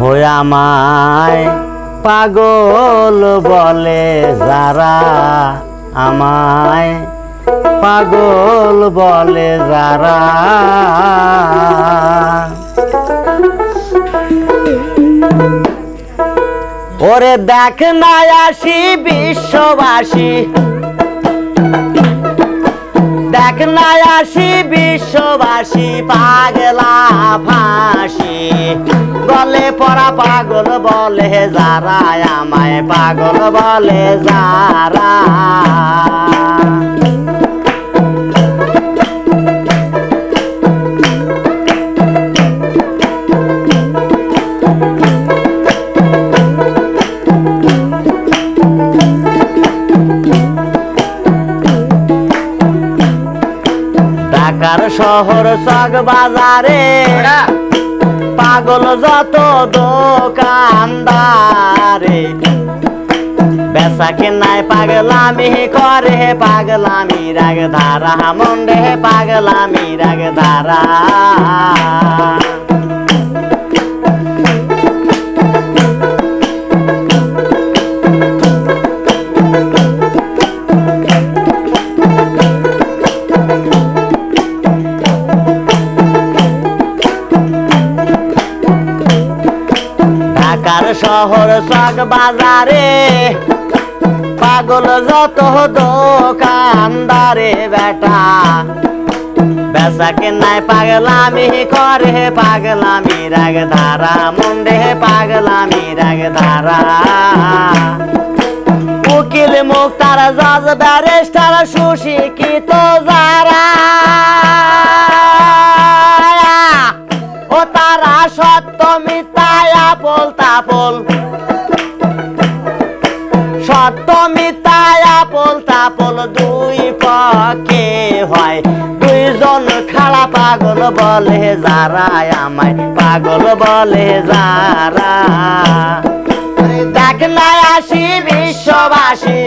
হয়ে আমায় পাগল বলে যারা আমায় পাগল বলে যারা। ওরে দেখ না আসি বিশ্ববাসী দেখ না আসি, বিশ্ববাসী পাগলা ফাঁসি। গলে পড়া পাগল বলে, যারা আমায় পাগল বলে, যারা। শহর সগ বাজারে পাগল যত দোকানদারে। বেচা কেনায় পাগলামি করে হে পাগলামি রাগ ধারা মন্ডে হে পাগলামি রাগ ধারা শহর সগ বাজারে। পাগল যত দোকানদারে বেটা। বেচা কেনায় পাগলামি করে, পাগলামি রাগ ধারা মুন্ডে পাগলামি রাগ ধারা উকিল মুক্তার জজ, ব্যারিস্টার সুশিক্ষিত যারা। ও তারা সত্য মিথ্যায় আপল তাপল সত্য মিতায় আপল, তাপল দুই পক্ষে হয়। দুইজন খালা পাগল বলে যারা আমায়, পাগল বলে যারা। দেখ না আসি বিশ্ববাসী।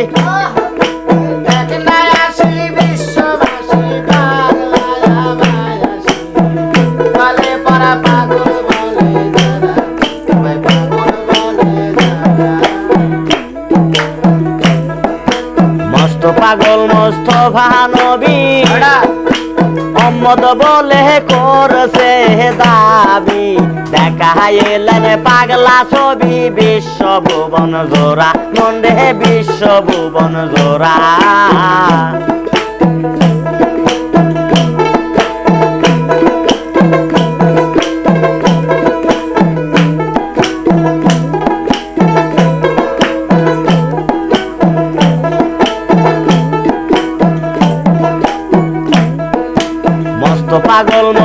দেখা এলেন পাগলা ছবি বিশ্ব ভুবন জোড়া। মন্ডে বিশ্ব ভুবন জোড়া।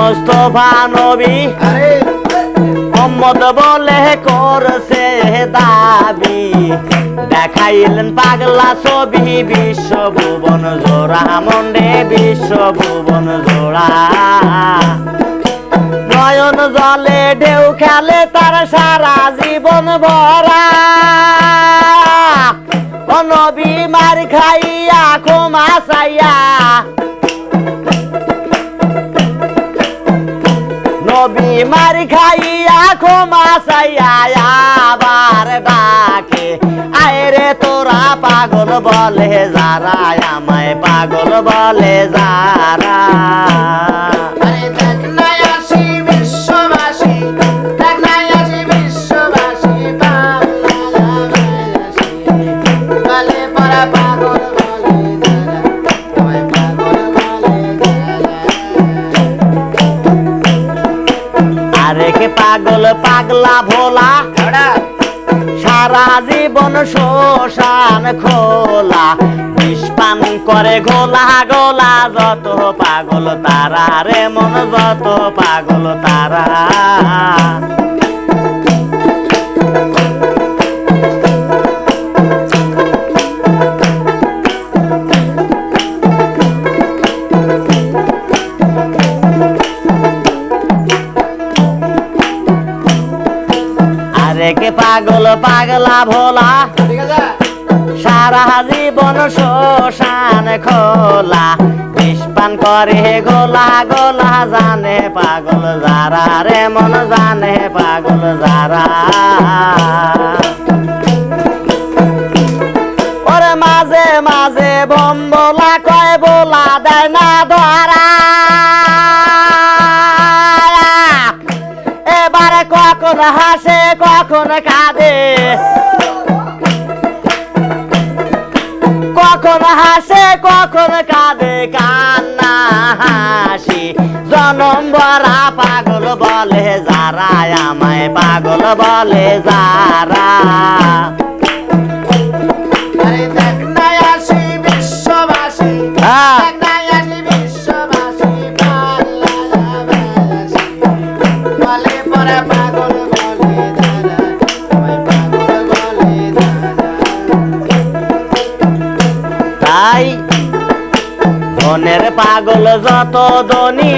পাগল মস্ত ভানবী মোহাম্মদ বলে করছে দাবি। দেখাইলেন পাগলা ছবি বিশ্ব ভুবন জোড়া মন্ডে বিশ্ব ভুবন জোড়া। নয়ন জলে ঢেউ খেলে তার সারা জীবন ভরা। অনবী মার খাইয়া ক্ষমা চাইয়া নবী মার খাইয়া ক্ষমা চাইয়া আবার ডাকে। আয়রে তোরা পাগল বলে যারা, আমায় পাগল বলে যারা। পাগল ভোলা। সারা জীবন শোষান খোলা। নিষ্পান করে ঘোলা গোলা যত পাগল তারা রে মন যত পাগল তারা। পাগল পাগলা ভোলা। সারা জীবন শ্মশান খোলা। নিষ্পান পান করে গোলা গোলা জানে পাগল যারা রে মন জানে পাগল যারা। ওরে মাঝে মাঝে বম্বলা কয় বোলা দেয় না ধরা কখন হাসে কখন কাঁদে? কখন হাসে কখন কাঁদে? কান্না হাসি। জনম ভরা পাগল বলে যারা আমায় পাগল বলে যারা। আরে পাগল যত ধনী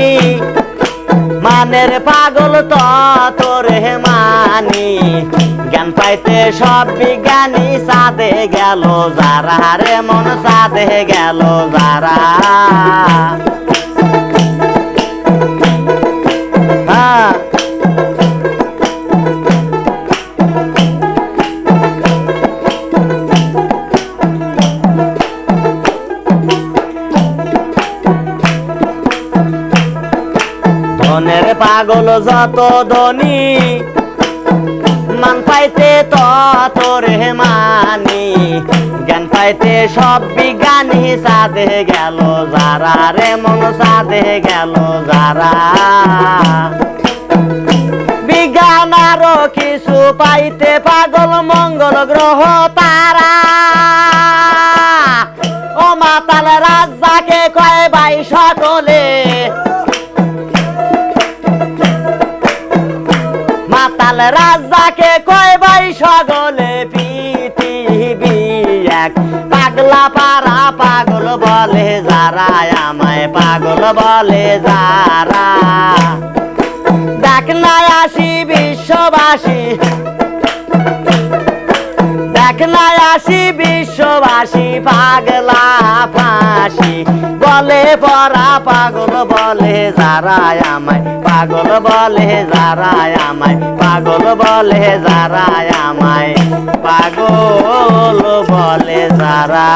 মানের পাগল তত রেহমানি জ্ঞান পাইতে সব বিজ্ঞানী সাদে গেল, যারা রে মন সাদে গেল, যারা ধনের পাগল যত ধনী, মান পাইতে তত মানি জ্ঞান পাইতে সব বিজ্ঞানী সাধে গেল, যারা রে মন সাধে গেল, যারা বিজ্ঞান আরও কিছু পাইতে পাগল, মঙ্গল গ্রহ তারা। মাতাল রাজাকে কয় ভাই সকলে পৃথিবী এক? পাগলা পারা পাগল বলে যারা, আমায় পাগল বলে যারা। দেখ না আসি বিশ্ববাসী না আসি, বিশ্ববাসী, পাগলা ফাঁসি। বলে পরা পাগল, বলে যারা আমায়। পাগল, বলে যারা আমায়। পাগল, বলে যারা আমায়। পাগল, বলে যারা